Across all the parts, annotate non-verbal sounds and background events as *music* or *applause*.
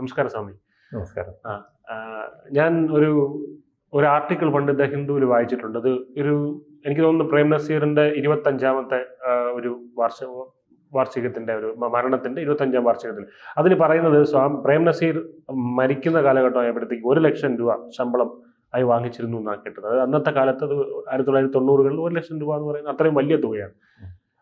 നമസ്കാരം സ്വാമി. നമസ്കാരം. ആ, ഞാൻ ഒരു ഒരു ആർട്ടിക്കിൾ പണ്ട് ദ ഹിന്ദുവിൽ വായിച്ചിട്ടുണ്ട്. അത് ഒരു എനിക്ക് തോന്നുന്നു പ്രേം നസീറിന്റെ ഇരുപത്തഞ്ചാമത്തെ അഞ്ചാമത്തെ ഒരു വാർഷിക വാർഷികത്തിന്റെ ഒരു മരണത്തിന്റെ മരണത്തിന്റെ ഇരുപത്തഞ്ചാം വാർഷികത്തിൽ. അതിൽ പറയുന്നത് സ്വാമി പ്രേം നസീർ മരിക്കുന്ന കാലഘട്ടമായപ്പോഴത്തേക്ക് ഒരു ലക്ഷം രൂപ ശമ്പളം ആയി വാങ്ങിച്ചിരുന്നു എന്നാണ് കേട്ടത്. അത് അന്നത്തെ കാലത്ത് അത് ആയിരത്തി തൊള്ളായിരത്തി തൊണ്ണൂറുകളിൽ ഒരു ലക്ഷം രൂപ എന്ന് പറയുന്നത് അത്രയും വലിയ തുകയാണ്.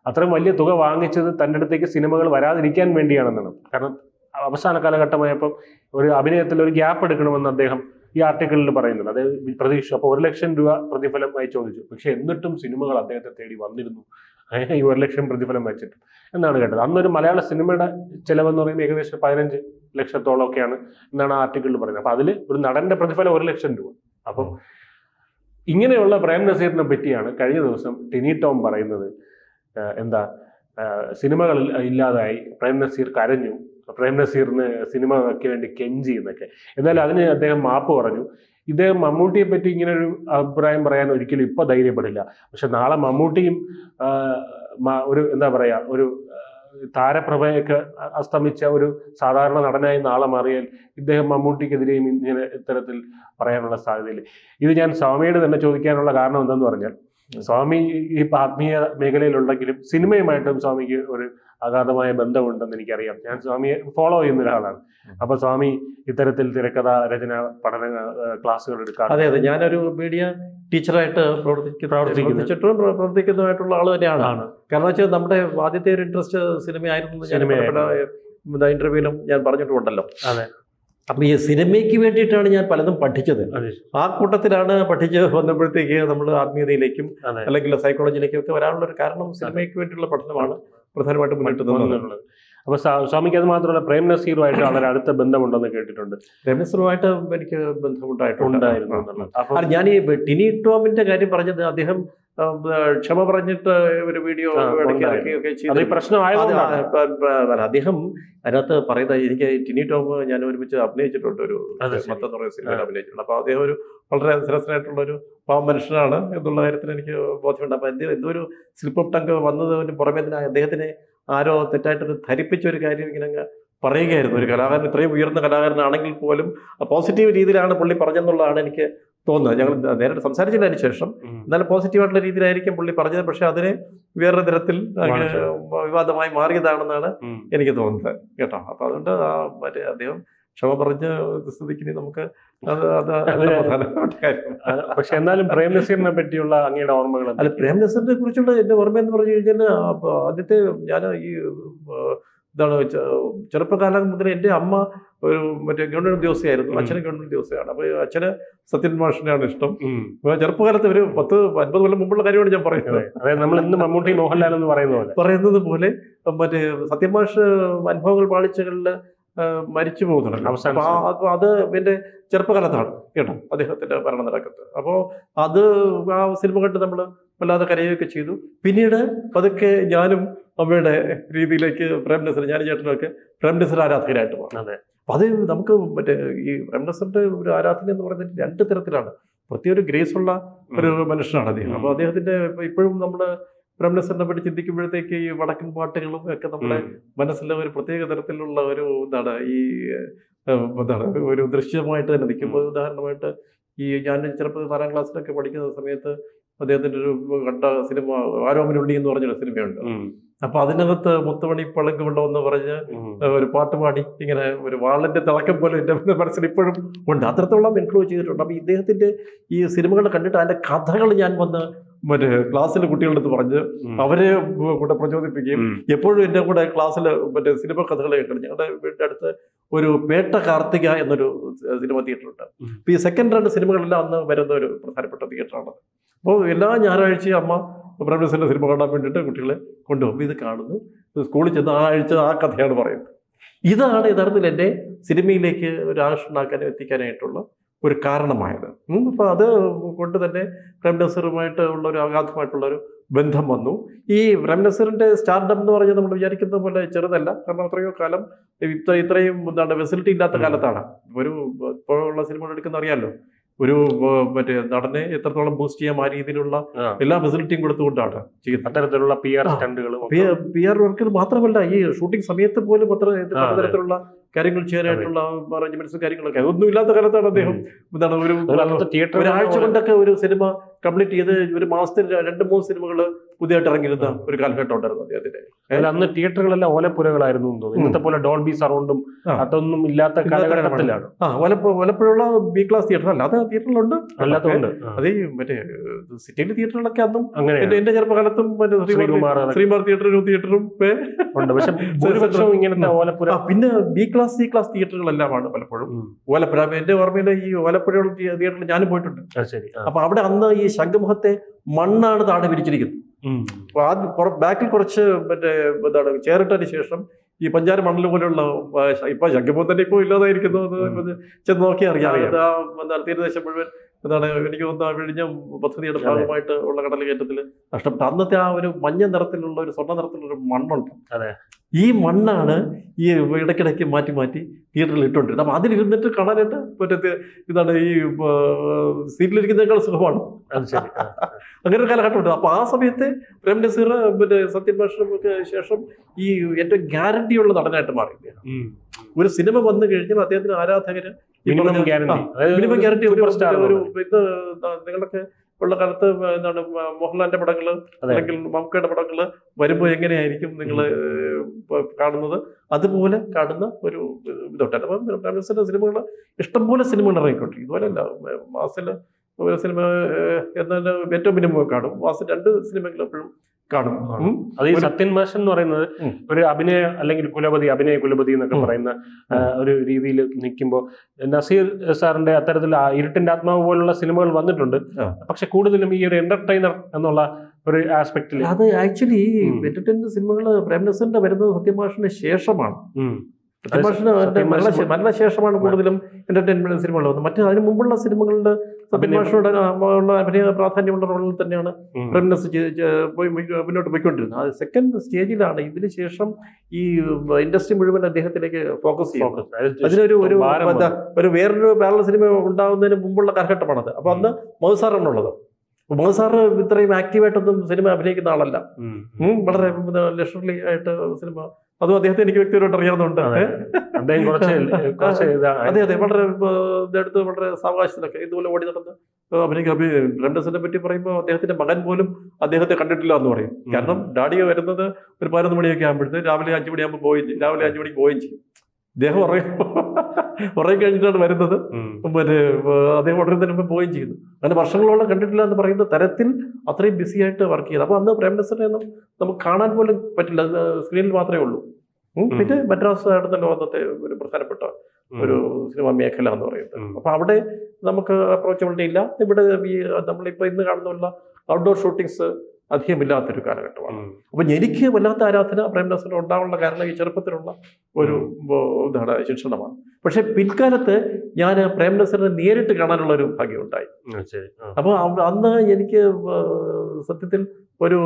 അത്രയും വലിയ തുക വാങ്ങിച്ചത് തന്റെ അടുത്തേക്ക് സിനിമകൾ വരാതിരിക്കാൻ വേണ്ടിയാണെന്നാണ്. കാരണം അവസാന കാലഘട്ടമായപ്പോൾ ഒരു അഭിനയത്തിൽ ഒരു ഗ്യാപ്പ് എടുക്കണമെന്ന് അദ്ദേഹം ഈ ആർട്ടിക്കിളിൽ പറയുന്നുണ്ട്. അതായത് പ്രതീക്ഷിച്ചു അപ്പോൾ ഒരു ലക്ഷം രൂപ പ്രതിഫലമായി ചോദിച്ചു. പക്ഷെ എന്നിട്ടും സിനിമകൾ അദ്ദേഹത്തെ തേടി വന്നിരുന്നു. ഈ ഒരു ലക്ഷം പ്രതിഫലം വെച്ചിട്ട് എന്നാണ് കേട്ടത്. അന്നൊരു മലയാള സിനിമയുടെ ചിലവെന്ന് പറയുന്നത് ഏകദേശം പതിനഞ്ച് ലക്ഷത്തോളം ഒക്കെയാണ് എന്നാണ് ആ ആർട്ടിക്കിളിൽ പറയുന്നത്. അപ്പൊ അതിൽ ഒരു നടന്റെ പ്രതിഫലം ഒരു ലക്ഷം രൂപ. അപ്പം ഇങ്ങനെയുള്ള പ്രേം നസീറിനെ പറ്റിയാണ് കഴിഞ്ഞ ദിവസം ടിനി ടോം പറയുന്നത്. എന്താ സിനിമകൾ ഇല്ലാതായി പ്രേം നസീർ കരഞ്ഞു. പ്രേം നസീറിന് സിനിമയ്ക്ക് വേണ്ടി കെഞ്ചി എന്നൊക്കെ. എന്നാൽ അതിന് അദ്ദേഹം മാപ്പ് പറഞ്ഞു. ഇദ്ദേഹം മമ്മൂട്ടിയെ പറ്റി ഇങ്ങനെ ഒരു അഭിപ്രായം പറയാൻ ഒരിക്കലും ഇപ്പൊ ധൈര്യപ്പെടില്ല. പക്ഷെ നാളെ മമ്മൂട്ടിയും ഒരു എന്താ പറയാ ഒരു താരപ്രഭയൊക്കെ അസ്തമിച്ച ഒരു സാധാരണ നടനായി നാളെ മാറിയാൽ ഇദ്ദേഹം മമ്മൂട്ടിക്കെതിരെയും ഇങ്ങനെ ഇത്തരത്തിൽ പറയാനുള്ള സാധ്യതയില്ല. ഇത് ഞാൻ സ്വാമിയോട് തന്നെ ചോദിക്കാനുള്ള കാരണം എന്തെന്ന് പറഞ്ഞാൽ സ്വാമി ഈ ആത്മീയ മേഖലയിലുണ്ടെങ്കിലും സിനിമയുമായിട്ടും സ്വാമിക്ക് ഒരു അഗാധമായ ബന്ധമുണ്ടെന്ന് എനിക്കറിയാം. ഞാൻ സ്വാമിയെ ഫോളോ ചെയ്യുന്ന ഒരാളാണ്. അപ്പൊ സ്വാമി ഇത്തരത്തിൽ തിരക്കഥ രചന പഠന ക്ലാസ്സുകൾ എടുക്കാറ് അതെ അതെ. ഞാനൊരു മീഡിയ ടീച്ചറായിട്ട് പ്രവർത്തിക്കുന്ന പ്രവർത്തിക്കുന്നു. പ്രവർത്തിച്ചിട്ടും പ്രവർത്തിക്കുന്നതായിട്ടുള്ള ആൾ തന്നെയാണ്. കാരണം വെച്ചാൽ നമ്മുടെ ആദ്യത്തെ ഒരു ഇൻട്രസ്റ്റ് സിനിമയായിരുന്നു സിനിമയുടെ ഇന്റർവ്യൂലും. ഇന്റർവ്യൂവിലും ഞാൻ പറഞ്ഞിട്ടുണ്ടല്ലോ അതെ. അപ്പം ഈ സിനിമയ്ക്ക് വേണ്ടിയിട്ടാണ് ഞാൻ പലതും പഠിച്ചത്. ആ കൂട്ടത്തിലാണ് പഠിച്ച് വന്നപ്പോഴത്തേക്ക് നമ്മൾ ആത്മീയതയിലേക്കും അല്ലെങ്കിൽ സൈക്കോളജിയിലേക്കും ഒക്കെ വരാനുള്ള ഒരു കാരണം സിനിമയ്ക്ക് വേണ്ടിയിട്ടുള്ള പഠനമാണ്. പ്രധാനമായിട്ടും മുന്നിട്ട് നിന്നുള്ളത് അപ്പോൾ അപ്പൊ സ്വാ- സ്വാമിക്ക് അത് മാത്രമല്ല പ്രേം നസീറുമായിട്ട് വളരെ അടുത്ത ബന്ധമുണ്ടെന്ന് കേട്ടിട്ടുണ്ട്. രമേശ്വറുമായിട്ട് എനിക്ക് ബന്ധമുണ്ടായിട്ടുണ്ടായിരുന്നു ഞാൻ ഈ ടിനി ടോമിന്റെ കാര്യം പറഞ്ഞത് അദ്ദേഹം ക്ഷമ പറഞ്ഞിട്ട് ഒരു വീഡിയോ ഇറക്കുകയൊക്കെ ചെയ്തു. അദ്ദേഹം അതിനകത്ത് പറയുന്നത് എനിക്ക് ടിനി ടോം ഞാൻ ഒരുമിച്ച് അഭിനയിച്ചിട്ടുണ്ട് ഒരു അത് ശരി. മൊത്തം എന്ന് പറയുന്ന സിനിമയിൽ അഭിനയിച്ചിട്ടുണ്ട്. അപ്പോൾ അദ്ദേഹം ഒരു വളരെ ശ്രേഷ്ഠനായിട്ടുള്ളൊരു ഒരു പാവം മനുഷ്യനാണ് എന്നുള്ള കാര്യത്തിൽ എനിക്ക് ബോധ്യമുണ്ട്. അപ്പോൾ എന്ത് എന്തോ ഒരു സ്ലിപ്പ് ഓഫ് ടങ്ക് വന്നതിന് പുറമെ തന്നെ അദ്ദേഹത്തിനെ ആരോ തെറ്റായിട്ടൊരു ധരിപ്പിച്ച ഒരു കാര്യം ഇങ്ങനെ അങ്ങ് പറയുകയായിരുന്നു. ഒരു കലാകാരൻ ഇത്രയും ഉയർന്ന കലാകാരനാണെങ്കിൽ പോലും പോസിറ്റീവ് രീതിയിലാണ് പുള്ളി പറഞ്ഞെന്നുള്ളതാണ് എനിക്ക് തോന്നുന്നത്. ഞങ്ങൾ നേരിട്ട് സംസാരിച്ചതിന് ശേഷം. എന്നാലും പോസിറ്റീവായിട്ടുള്ള രീതിയിലായിരിക്കും പുള്ളി പറഞ്ഞത്. പക്ഷെ അതിനെ വേറൊരു തരത്തിൽ വിവാദമായി മാറിയതാണെന്നാണ്. എനിക്ക് തോന്നുന്നത്. കേട്ടോ. അപ്പൊ അതുകൊണ്ട് ആ മറ്റേ അദ്ദേഹം ക്ഷമ പറഞ്ഞ സ്ഥിതിക്ക് നമുക്ക് അത് *laughs* അത് അതെ. പ്രധാനപ്പെട്ട കാര്യം. പക്ഷെ എന്നാലും പ്രേം നസീറിനെ പറ്റിയുള്ള അങ്ങയുടെ ഓർമ്മകൾ അല്ല പ്രേംനസീറിനെ പ്രേം നസറിനെ കുറിച്ചുള്ള എന്റെ ഓർമ്മ എന്ന് പറഞ്ഞു കഴിഞ്ഞാൽ ആദ്യത്തെ ഞാൻ ഈ എന്താണ് ചെറുപ്പകാലം മുതൽ എന്റെ അമ്മ ഒരു മറ്റേ ഗവൺമെന്റ് ഉദ്യോഗസ്ഥയായിരുന്നു. അച്ഛന് ഗവൺമെന്റ് ഉദ്യോഗസ്ഥയാണ്. അപ്പൊ അച്ഛന് സത്യൻ മാഷിനെയാണ് ഇഷ്ടം. ചെറുപ്പകാലത്ത് ഒരു പത്ത് അൻപത് കൊല്ലം മുമ്പുള്ള കാര്യമാണ് ഞാൻ പറയുന്നത്. അതായത് നമ്മൾ ഇന്ന് മമ്മൂട്ടി മോഹൻലാൽ എന്ന് പറയുന്നത് പോലെ. പറയുന്നത് പോലെ മറ്റേ സത്യൻ മാഷ് അനുഭവങ്ങൾ പാളിച്ചകളിൽ മരിച്ചു പോകുന്നുണ്ടല്ലോ. അവസാനം അപ്പൊ ആ- അപ്പൊ അത് എന്റെ ചെറുപ്പകാലത്താണ് കേട്ടോ അദ്ദേഹത്തിന്റെ ഭരണം നടക്കുന്നത് അപ്പോൾ അത് ആ സിനിമ കണ്ട് നമ്മൾ വല്ലാതെ കരയുകയൊക്കെ ചെയ്തു. പിന്നീട് പതുക്കെ ഞാനും അമ്മയുടെ രീതിയിലേക്ക് പ്രേം നസർ ഞാൻ ചേട്ടനൊക്കെ പ്രേം നസർ ആരാധകരായിട്ട് മാറി അതെ. അപ്പൊ അത് നമുക്ക് മറ്റേ ഈ പ്രേം നസറിന്റെ ഒരു ആരാധന എന്ന് പറയുന്നത് രണ്ട് തരത്തിലാണ്. പ്രത്യേക ഒരു ഗ്രേസ് ഉള്ള ഒരു മനുഷ്യനാണ് അദ്ദേഹം. അപ്പൊ അദ്ദേഹത്തിന്റെ ഇപ്പോഴും നമ്മൾ പ്രേം നസറിനെ പറ്റി ചിന്തിക്കുമ്പോഴത്തേക്ക് ഈ വടക്കൻ പാട്ടുകളും ഒക്കെ നമ്മുടെ. മനസ്സിലെ ഒരു പ്രത്യേക തരത്തിലുള്ള ഒരു എന്താണ് ഈ എന്താണ് ഒരു ദൃശ്യമായിട്ട് തന്നെ നിൽക്കുമ്പോൾ ഉദാഹരണമായിട്ട് ഈ ഞാൻ ചിലപ്പോൾ നാലാം ക്ലാസ്സിലൊക്കെ പഠിക്കുന്ന സമയത്ത് അദ്ദേഹത്തിന്റെ ഒരു കണ്ട സിനിമ ആരോമനുണ്ണി എന്ന് പറഞ്ഞൊരു സിനിമയുണ്ട്. അപ്പൊ അതിനകത്ത് മുത്തുമണി പളുങ്ക് എന്ന് പറഞ്ഞ് ഒരു പാട്ട് പാടി ഇങ്ങനെ ഒരു വാളിന്റെ തിളക്കം പോലെ എന്റെ മനസ്സിൽ ഇപ്പോഴും ഉണ്ട്. അത്രത്തോളം ഇൻക്ലൂഡ് ചെയ്തിട്ടുണ്ട്. അപ്പൊ ഇദ്ദേഹത്തിന്റെ ഈ സിനിമകൾ കണ്ടിട്ട് അതിന്റെ കഥകൾ ഞാൻ വന്ന് മറ്റേ ക്ലാസ്സിലെ കുട്ടികളുടെ അടുത്ത് പറഞ്ഞ് അവരെ കൂടെ പ്രചോദിപ്പിക്കുകയും എപ്പോഴും എന്റെ കൂടെ ക്ലാസ്സിൽ മറ്റേ സിനിമ കഥകൾ കേൾക്കണം ഞങ്ങളുടെ വീടിന്റെ അടുത്ത് ഒരു പേട്ട കാർത്തിക എന്നൊരു സിനിമ തിയേറ്റർ ഉണ്ട് അപ്പൊ അപ്പോൾ ഈ സെക്കൻഡ് രണ്ട് സിനിമകളെല്ലാം അന്ന് വരുന്ന ഒരു പ്രധാനപ്പെട്ട തിയേറ്ററാണ്. അപ്പോൾ എല്ലാ ഞായറാഴ്ചയും അമ്മ പ്രേംനസിന്റെ സിനിമ കാണാൻ വേണ്ടിയിട്ട് കുട്ടികളെ കൊണ്ടുപോകും. ഇത് കാണുന്നു. സ്കൂളിൽ ചെന്ന് ആ ആഴ്ച ആ കഥയാണ് പറയുന്നത്. ഇതാണ് യഥാർത്ഥത്തിൽ എന്റെ സിനിമയിലേക്ക് ഒരു ആകർഷണമാക്കാനും എത്തിക്കാനായിട്ടുള്ള ഒരു കാരണമായത്. അപ്പോൾ അത് കൊണ്ട് തന്നെ പ്രേം നസറുമായിട്ട് ഉള്ള ഒരു അഗാധമായിട്ടുള്ള ഒരു ബന്ധം വന്നു. ഈ പ്രേം സ്റ്റാർഡം എന്ന് പറഞ്ഞാൽ നമ്മൾ വിചാരിക്കുന്ന പോലെ ചെറുതല്ല. കാരണം അത്രയോ കാലം ഇത്ര ഇത്രയും എന്താണ് ഫെസിലിറ്റി ഇല്ലാത്ത കാലത്താണ്. ഒരു ഇപ്പോഴുള്ള സിനിമകൾ എടുക്കുന്ന അറിയാമല്ലോ ഒരു മറ്റേ നടനെ എത്രത്തോളം ബൂസ്റ്റ് ചെയ്യാം ആ രീതിയിലുള്ള എല്ലാ ഫെസിലിറ്റിയും കൊടുത്തുകൊണ്ടാണ് ചെയ്യുന്നത്. അത്തരത്തിലുള്ള പി ആർ. സ്റ്റണ്ടുകളും പി ആർ വർക്കിൽ മാത്രമല്ല ഈ ഷൂട്ടിംഗ് സമയത്ത് പോലും അത്ര പലതരത്തിലുള്ള കാര്യങ്ങൾ ചെയ്യാനായിട്ടുള്ള അറേഞ്ച്മെന്റ്സും കാര്യങ്ങളൊക്കെ. അതൊന്നും ഇല്ലാത്ത കാലത്താണ് അദ്ദേഹം എന്താണ് ഒരു തിയേറ്റർ ഒരാഴ്ച കൊണ്ടൊക്കെ ഒരു സിനിമ കംപ്ലീറ്റ് ചെയ്ത് ഒരു മാസത്തിൽ രണ്ട് മൂന്ന് സിനിമകൾ പുതിയതായിട്ട് ഇറങ്ങിയിരുന്ന. ഒരു കാലഘട്ടം ഉണ്ടായിരുന്നു അദ്ദേഹത്തിന്റെ. അന്ന് തിയേറ്ററുകളെല്ലാം ഓലപ്പുരകളായിരുന്നു തോന്നുന്നു. ഇന്നത്തെ പോലെ ഡോൾബി സറൗണ്ടും അതൊന്നും ഇല്ലാത്ത കാലഘട്ടത്തിലാണ്. ആ വലപ്പോഴുള്ള ബി ക്ലാസ് തിയേറ്റർ അല്ലാതെ തിയേറ്ററിലുണ്ട്. അല്ലാത്തതുണ്ട്. അതേ ഈ മറ്റേ സിറ്റിയിലെ തിയേറ്ററുകളൊക്കെ അന്നും അങ്ങനെ എന്റെ ചെറുപ്പകാലത്തും മറ്റേ ശ്രീകുമാർ ശ്രീകുമാർ ശ്രീമാർ തിയേറ്ററും തിയേറ്ററും ഉണ്ട്. പക്ഷെ *laughs* ഭൂരിപക്ഷവും ഇങ്ങനത്തെ ഓലപ്പുര പിന്നെ ബി ക്ലാസ് സി ക്ലാസ് തിയേറ്ററുകളെല്ലാമാണ് പലപ്പോഴും. ഓലപ്പുര ഓലപ്പുഴ എന്റെ ഓർമ്മയിൽ ഈ ഓലപ്പുഴയുള്ള തിയേറ്ററിൽ ഞാനും പോയിട്ടുണ്ട്. ശരി. അപ്പൊ അവിടെ അന്ന് ഈ ശംഖുമുഖത്തെ മണ്ണാണ് താടി വിരിച്ചിരിക്കുന്നത് അപ്പൊ ആദ്യം ബാക്കിൽ കുറച്ച് മറ്റേ എന്താണ് ചേറിട്ടതിന് ശേഷം ഈ പഞ്ചാര മണൽ പോലെയുള്ള ഇപ്പൊ ശംഖുമുഖം തന്നെ ഇപ്പോൾ ഇല്ലാതായിരിക്കുന്നു എന്ന് ചെന്ന് നോക്കിയാൽ അറിയാം. തീരദേശം മുഴുവൻ എന്താണ് എനിക്ക് തോന്നുന്നു വിഴിഞ്ഞ പദ്ധതിയുടെ ഭാഗമായിട്ട് ഉള്ള കടൽ കയറ്റത്തിൽ നഷ്ടപ്പെട്ടു. അന്നത്തെ ആ ഒരു മഞ്ഞ നിറത്തിലുള്ള ഒരു സ്വർണ നിറത്തിലുള്ള ഒരു മണ്ണുണ്ട്. അതെ. ഈ മണ്ണാണ് ഈ ഇടയ്ക്കിടയ്ക്ക് മാറ്റി മാറ്റി തിയേറ്ററിൽ ഇട്ടുകൊണ്ടിരുന്നത്. അപ്പൊ അതിലിരുന്നിട്ട് കാണാനായിട്ട് മറ്റേ ഇതാണ് ഈ സീറ്റിലിരിക്കുന്നതിനേക്കാൾ സുഖമാണ്. അങ്ങനെ ഒരു കാലഘട്ടമുണ്ട് അപ്പോൾ ആ സമയത്ത് പ്രേം നസീർ പിന്നെ സത്യൻ ഭാഷനും ഒക്കെ ശേഷം ഈ ഏറ്റവും ഗ്യാരണ്ടിയുള്ള നടനായിട്ട് മാറി. ഒരു സിനിമ വന്നു കഴിഞ്ഞാൽ അദ്ദേഹത്തിന് ആരാധകര് ഈ minimum guarantee minimum guarantee super star ഒരു ഇത് നിങ്ങളൊക്കെ ഉള്ള കാലത്ത് എന്താണ് മോഹൻലാലിന്റെ പടങ്ങൾ അല്ലെങ്കിൽ മമ്മൂക്കയുടെ പടങ്ങൾ വരുമ്പോൾ എങ്ങനെയായിരിക്കും നിങ്ങൾ കാണുന്നത്? അതുപോലെ കാണുന്ന ഒരു ഇതുണ്ട്. അപ്പം സിനിമകൾ ഇഷ്ടംപോലെ സിനിമകൾ ഇറങ്ങിക്കൊണ്ടിരിക്കും ഇതുപോലെയല്ല മാസത്തിൽ ഒരു സിനിമ എന്നാൽ ഏറ്റവും മിനിമം കാണും. മാസം രണ്ട് സിനിമകൾ എപ്പോഴും കാണും. അത് ഈ സത്യൻ മാഷൻ എന്ന് പറയുന്നത് ഒരു അഭിനയ അല്ലെങ്കിൽ കുലപതി അഭിനയ കുലപതി എന്നൊക്കെ പറയുന്ന ഒരു രീതിയിൽ നിൽക്കുമ്പോൾ നസീർ സാറിന്റെ അത്തരത്തിൽ ഇരുട്ടിന്റെ ആത്മാവ് പോലുള്ള സിനിമകൾ വന്നിട്ടുണ്ട്. പക്ഷെ കൂടുതലും ഈ ഒരു എന്റർടൈനർ എന്നുള്ള ഒരു ആസ്പെക്റ്റിൽ അത് ആക്ച്വലി എന്റർടൈനർ എന്റർടൈൻമെന്റ് സിനിമകൾ പ്രേംനസറിന്റെ വരുന്നത് സത്യമാഷിന് ശേഷമാണ്. മരണ മരണശേഷമാണ് കൂടുതലും എന്റർടൈൻമെന്റ് സിനിമകൾ വന്നത്. മറ്റു അതിന് മുമ്പുള്ള സിനിമകളിൽ ഉള്ള അഭിനയ പ്രാധാന്യമുള്ള റോളിൽ തന്നെയാണ് പ്രമിനസ് പോയി മുന്നോട്ട് പോയിക്കൊണ്ടിരുന്നത്. അത് സെക്കൻഡ് സ്റ്റേജിലാണ് ഇതിന് ശേഷം ഈ ഇൻഡസ്ട്രി മുഴുവൻ അദ്ദേഹത്തിലേക്ക് ഫോക്കസ് ചെയ്യുന്നത് അതിനൊരു ഒരു എന്താ, ഒരു വേറൊരു പാരല സിനിമ ഉണ്ടാകുന്നതിന് മുമ്പുള്ള കാലഘട്ടമാണത്. അപ്പൊ അന്ന് മധുസാറാണുള്ളത് മധുസാർ ഇത്രയും ആക്റ്റീവായിട്ടൊന്നും സിനിമ അഭിനയിക്കുന്ന ആളല്ല. വളരെ ലക്ഷറി ആയിട്ട് സിനിമ അതും അദ്ദേഹത്തെ എനിക്ക് വ്യക്തിപരമായിട്ട് അറിയാവുന്നുണ്ട് അതെ. അദ്ദേഹം കുറച്ച് *laughs* കുറച്ച് അതെ അതെ. വളരെ ഇതെടുത്ത് വളരെ സാവകാശത്തിലൊക്കെ ഇതുപോലെ ഓടി നടന്ന് അഭിനയിക്കും ബ്രണ്ടസിനെ പറ്റി പറയുമ്പോൾ അദ്ദേഹത്തിന്റെ മകൻ പോലും അദ്ദേഹത്തെ കണ്ടിട്ടില്ല എന്ന് പറയും. കാരണം ഡാഡിയോ വരുന്നത് ഒരു പതിനൊന്ന് മണിയൊക്കെ ആകുമ്പോഴത്തേക്ക് രാവിലെ അഞ്ചു മണിയാകുമ്പോൾ പോയി രാവിലെ അഞ്ചു മണിക്ക് പോയി ചെയ്യും. ഇദ്ദേഹം ഉറങ്ങി. ഉറങ്ങി കഴിഞ്ഞിട്ടാണ് വരുന്നത് പിന്നെ മറ്റേ അദ്ദേഹം ഉടനെ തന്നെ പോവുകയും ചെയ്യുന്നു അങ്ങനെ വർഷങ്ങളോളം കണ്ടിട്ടില്ല എന്ന് പറയുന്ന തരത്തിൽ അത്രയും ബിസി ആയിട്ട് വർക്ക് ചെയ്ത്. അപ്പോൾ അന്ന് പ്രേംനസറിനെ ഒന്നും നമുക്ക് കാണാൻ പോലും പറ്റില്ല. സ്ക്രീനിൽ മാത്രമേ ഉള്ളൂ. പിന്നെ മദ്രാസ് അടുത്ത അന്നത്തെ ഒരു പ്രധാനപ്പെട്ട ഒരു സിനിമ മേഖല എന്ന് പറയുന്നത്. അപ്പോൾ അപ്പൊ അവിടെ നമുക്ക് അപ്രോച്ചബിലിറ്റി ഇല്ല. ഇവിടെ ഈ നമ്മളിപ്പോ ഇന്ന് കാണുന്ന ഔട്ട്ഡോർ ഷൂട്ടിങ്സ് അധികമില്ലാത്തൊരു കാലഘട്ടമാണ്. അപ്പൊ എനിക്ക് വല്ലാത്ത ആരാധന പ്രേംദാസിന് ഉണ്ടാവാനുള്ള കാരണം ഈ ചെറുപ്പത്തിലുള്ള ഒരു ഇതാണ് ശിക്ഷണമാണ്. പക്ഷെ പിൽക്കാലത്ത് ഞാൻ പ്രേംദാസിനെ നേരിട്ട് കാണാനുള്ള ഒരു ഭാഗ്യം ഉണ്ടായി അപ്പോൾ അന്ന് എനിക്ക് സത്യത്തിൽ ഒരു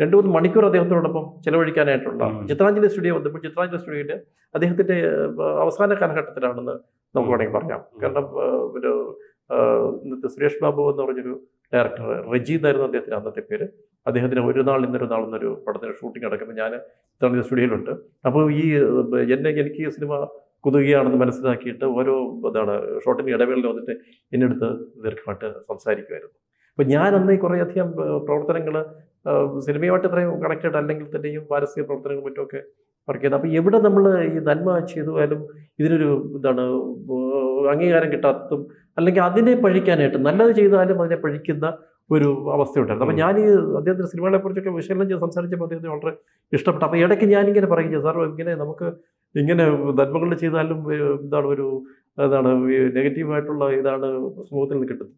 രണ്ടു മൂന്ന് മണിക്കൂർ അദ്ദേഹത്തോടൊപ്പം ചെലവഴിക്കാനായിട്ടുള്ള. ചിത്രാഞ്ജലി സ്റ്റുഡിയോ വന്നപ്പോൾ ചിത്രാഞ്ജലി സ്റ്റുഡിയോയിൽ അദ്ദേഹത്തിന്റെ അവസാന കാലഘട്ടത്തിലാണെന്ന് നമുക്ക്. വേണമെങ്കിൽ പറയാം. കാരണം ഒരു ഇന്നത്തെ സുരേഷ് ബാബു എന്ന് പറഞ്ഞൊരു ഡയറക്ടർ റജി എന്നായിരുന്നു അദ്ദേഹത്തിന് അന്നത്തെ പേര്. അദ്ദേഹത്തിന് ഒരു നാൾ ഇന്നൊരു നാൾ എന്നൊരു പടത്തിന് ഷൂട്ടിംഗ് നടക്കുമ്പോൾ ഞാൻ ഇത്തവണ സ്റ്റുഡിയോയിലുണ്ട് അപ്പോൾ ഈ എന്നെ എനിക്ക് ഈ സിനിമ കുതുകയാണെന്ന് മനസ്സിലാക്കിയിട്ട് ഓരോ എന്താണ് ഷോട്ടിന്റെ ഇടവേളയിൽ വന്നിട്ട് എന്നെ അടുത്ത് ദീർഘമായിട്ട് സംസാരിക്കുമായിരുന്നു അപ്പോൾ ഞാൻ അന്ന് കുറേയധികം പ്രവർത്തനങ്ങൾ സിനിമയുമായിട്ട് ഇത്രയും കണക്റ്റഡ് അല്ലെങ്കിൽ തന്നെയും പാരസ്യ പ്രവർത്തനങ്ങളും മറ്റുമൊക്കെ വർക്ക് ചെയ്ത് അപ്പോൾ എവിടെ നമ്മൾ ഈ നന്മ ചെയ്താലും ഇതിനൊരു എന്താണ് അംഗീകാരം കിട്ടാത്തതും അല്ലെങ്കിൽ അതിനെ പഴിക്കാനായിട്ട് നല്ലത് ചെയ്താലും അതിനെ പഴിക്കുന്ന ഒരു അവസ്ഥയുണ്ടായിരുന്നു. അപ്പം ഞാൻ ഈ അദ്ദേഹത്തിന്റെ സിനിമകളെ കുറിച്ചൊക്കെ വിശകലനം ചെയ്ത് സംസാരിച്ചപ്പോൾ അദ്ദേഹത്തിന് വളരെ ഇഷ്ടപ്പെട്ടു. അപ്പോൾ ഇടയ്ക്ക് ഞാനിങ്ങനെ പറയും സാർ ഇങ്ങനെ നമുക്ക് ഇങ്ങനെ നന്മകൾ ചെയ്താലും എന്താണ് ഒരു എന്താണ് നെഗറ്റീവായിട്ടുള്ള ഇതാണ് സമൂഹത്തിൽ നിന്ന് കിട്ടുന്നത്?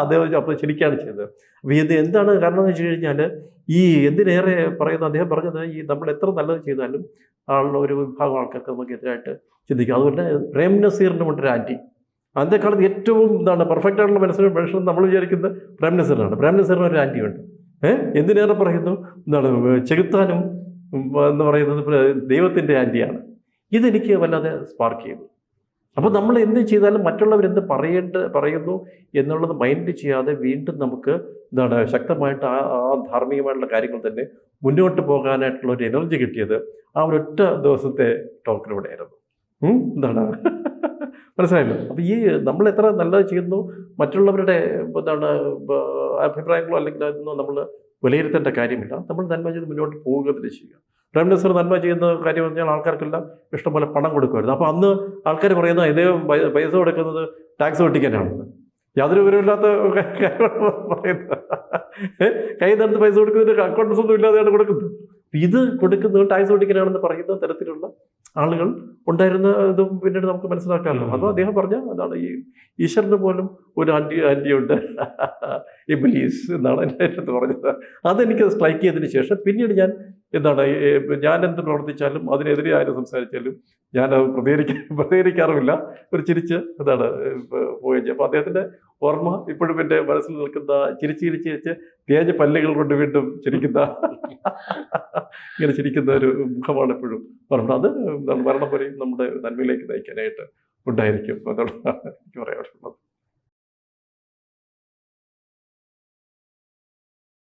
അദ്ദേഹം അപ്പോൾ ശരിക്കാണ് ചെയ്തത്. അപ്പോൾ ഇത് എന്താണ് കാരണം എന്ന് വെച്ച് കഴിഞ്ഞാൽ ഈ എന്തിനേറെ പറയുന്ന അദ്ദേഹം പറഞ്ഞത് ഈ നമ്മൾ എത്ര നല്ലത് ചെയ്താലും ആളുടെ ഒരു വിഭാഗം ആൾക്കാർക്ക് നമുക്ക് എതിരായിട്ട് ചിന്തിക്കും. അതുപോലെ പ്രേം നസീറിന് കൊണ്ടൊരു ആന്റി. അതിന്റെക്കാളും ഏറ്റവും എന്താണ് പെർഫെക്റ്റ് ആയിട്ടുള്ള മനസ്സിന് മനുഷ്യൻ നമ്മൾ വിചാരിക്കുന്നത് പ്രേം നസീറിനാണ്. പ്രേം നസീറിന് ഒരു ആന്റി ഉണ്ട്. ഏഹ് എന്തിനേറെ പറയുന്നു? എന്താണ് ചെകുത്താനും എന്ന് പറയുന്നത് ദൈവത്തിന്റെ ആന്റിയാണ്. ഇതെനിക്ക് വല്ലാതെ സ്പാർക്ക് ചെയ്തു അപ്പോൾ നമ്മൾ എന്ത് ചെയ്താലും മറ്റുള്ളവർ എന്ത് പറയേണ്ട പറയുന്നു എന്നുള്ളത് മൈൻഡ് ചെയ്യാതെ വീണ്ടും നമുക്ക് എന്താണ് ശക്തമായിട്ട് ആ ആ ധാർമ്മികമായിട്ടുള്ള കാര്യങ്ങൾ തന്നെ മുന്നോട്ട് പോകാനായിട്ടുള്ള ഒരു എനർജി കിട്ടിയത് ആ ഒരൊറ്റ ദിവസത്തെ ടോക്കിലൂടെ ആയിരുന്നു എന്താണ്? *laughs* മനസ്സിലായല്ലോ? അപ്പോൾ ഈ നമ്മൾ എത്ര നല്ലത് ചെയ്യുന്നു മറ്റുള്ളവരുടെ എന്താണ് അഭിപ്രായങ്ങളോ അല്ലെങ്കിൽ അതൊന്നും നമ്മൾ വിലയിരുത്തേണ്ട കാര്യമില്ല. നമ്മൾ നന്മ ചെയ്ത് മുന്നോട്ട് പോവുക തന്നെ ചെയ്യുക. മിനിസ്റ്റർ നന്മ ചെയ്യുന്ന കാര്യം പറഞ്ഞാൽ ആൾക്കാർക്കെല്ലാം ഇഷ്ടംപോലെ പണം കൊടുക്കുമായിരുന്നു. അപ്പോൾ അന്ന് ആൾക്കാർ പറയുന്ന ഇദ്ദേഹം പൈസ കൊടുക്കുന്നത് ടാക്സ് വെട്ടിക്കാനാണ്. യാതൊരു വിവരമില്ലാത്ത പറയുന്നത്? കൈ നടത്ത് പൈസ കൊടുക്കുന്നതിന് അക്കൗണ്ട്സ് ഒന്നും ഇല്ലാതെയാണ് കൊടുക്കുന്നത്. ഇത് കൊടുക്കുന്നത് ടാക്സ് വെട്ടിക്കാനാണെന്ന് പറയുന്ന തരത്തിലുള്ള ആളുകൾ ഉണ്ടായിരുന്ന ഇതും പിന്നീട് നമുക്ക് മനസ്സിലാക്കാമല്ലോ. അപ്പോൾ അദ്ദേഹം പറഞ്ഞ അതാണ് ഈ ഈശ്വരന് പോലും ഒരു ആന്റി ആന്റിയുണ്ട് ബിലീസ് എന്നാണ് എന്റെ അടുത്ത് പറഞ്ഞത്. അതെനിക്ക് സ്ട്രൈക്ക് ചെയ്തതിന് ശേഷം പിന്നീട് ഞാൻ എന്താണ് ഞാൻ എന്ത് പ്രവർത്തിച്ചാലും അതിനെതിരെ ആരും സംസാരിച്ചാലും ഞാൻ അത് പ്രതികരിക്കാൻ *laughs* പ്രതികരിക്കാറുമില്ല. ഒരു ചിരിച്ച് എന്താണ് പോവുകയും ചെയ്യും. അപ്പോൾ അദ്ദേഹത്തിന്റെ ഓർമ്മ ഇപ്പോഴും എന്റെ മനസ്സിൽ നിൽക്കുന്ന ചിരിച്ച് ചിരിച്ച് ചിരിച്ച് തേഞ്ഞ പല്ലുകൾ കൊണ്ട് വീണ്ടും ചിരിക്കുന്ന *laughs* ഇങ്ങനെ ചിരിക്കുന്ന ഒരു മുഖമാണ് എപ്പോഴും ഓർമ്മ അത് മരണം വരെയും നമ്മുടെ നന്മയിലേക്ക് നയിക്കാനായിട്ട് ഉണ്ടായിരിക്കും. എന്നുള്ളതാണ് എനിക്ക് പറയാനുള്ളത്.